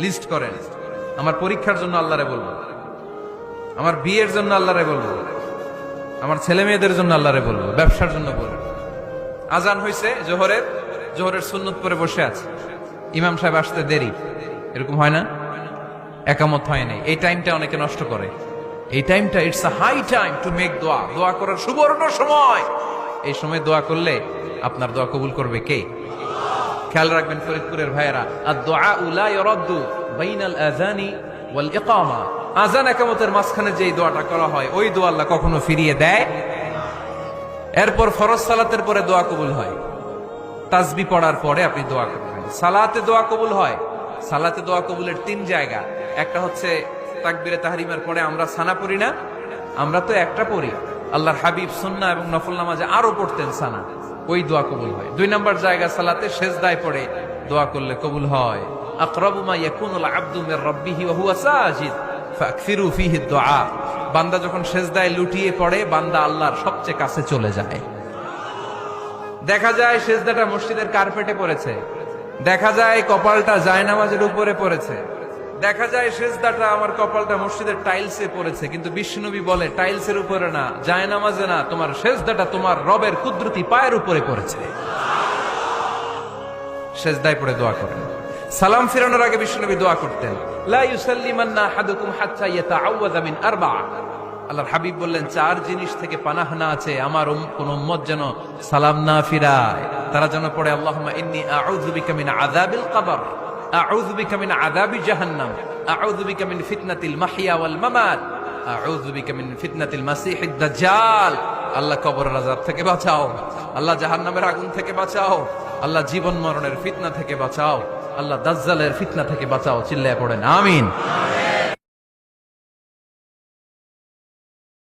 List করেন। আমার পরীক্ষার জন্য আল্লাহরে বলব। আমার বিয়ের জন্য আল্লাহরে বলব। আমার ছেলে মেয়েদের জন্য আল্লাহরে বলব। ব্যবসার জন্য বলব। আজান হয়েছে জোহরের। জোহরের সুন্নত পরে বসে আছে। ইমাম সাহেব আসতে দেরি। এরকম হয় না? একামত হয় নাই। এই টাইমটা অনেকে নষ্ট করে। এই টাইমটা it's a high time to make দোয়া দোয়া করার সুবর্ণ সময়। এই সময় দোয়া করলে আপনার দোয়া কবুল করবে কে? খেয়াল রাখবেন ফরিদপুরের ভাইয়েরা আর দোয়া উলা ইরাদ্দু বাইনাল আযানি ওয়াল ইকামা। আজান একামতের মাঝখানে যেই দোয়াটা করা হয়, ওই দোয়া আল্লাহ কখনো ফিরিয়ে দেয়। এরপর ফরজ সালাতের পরে দোয়া কবুল হয়। তাসবি পড়ার পরে আপনি দোয়া করবেন। সালাতে দোয়া কবুল হয়। সালাতে দোয়া কবুলের তিন জায়গা। একটা হচ্ছে তাকবিরে তাহরিমের পরে আমরা সানা পড়ি না, আমরা তো একটা পড়ি। আল্লাহর হাবিব সুন্না এবং নফল নামাজে আরও পড়তেন সানা। ওই দোয়া কবুল হয়। দুই নম্বর জায়গা সালাতে সেজদায় পড়ে দোয়া করলে কবুল হয়। বান্দা যখন সেজদায় লুটিয়ে পড়ে, বান্দা আল্লাহর সবচেয়ে কাছে চলে যায়। দেখা যায় সেজদাটা মসজিদের কার্পেটে পড়েছে। দেখা যায় কপালটা জায়নামাজের উপরে পড়েছে। দেখা যায় সেজদাটা আমার কপালটা মসজিদের টাইলসে পড়েছে, কিন্তু বিষ্ণুবী বলে টাইলসের উপরে না, জায়নামাজে না, তোমার সেজদাটা তোমার রবের কুদরতি পায়ের উপরে পড়েছে। সেজদায় পড়ে দোয়া করেন। সালাম ফিরানোর আগে বিষ্ণুনবী দোয়া করতেন আল্লাহর হাবিব বললেন, চার জিনিস থেকে পানাহ না আছে, আমার কোন উম্মত যেন সালাম না ফিরায়। তারা যেন পড়ে, আল্লাহুম্মা ইন্নী আউযু জাহান্নাম আল্লাহ থেকে বাঁচাও, আল্লাহ জাহান্নামের আগুন থেকে বাঁচাও, আল্লাহ জীবন মরণের ফিতনা থেকে বাঁচাও, আল্লাহ দাজ্জালের ফিতনা থেকে বাঁচাও, চিল্লায় পড়েন, আমিন।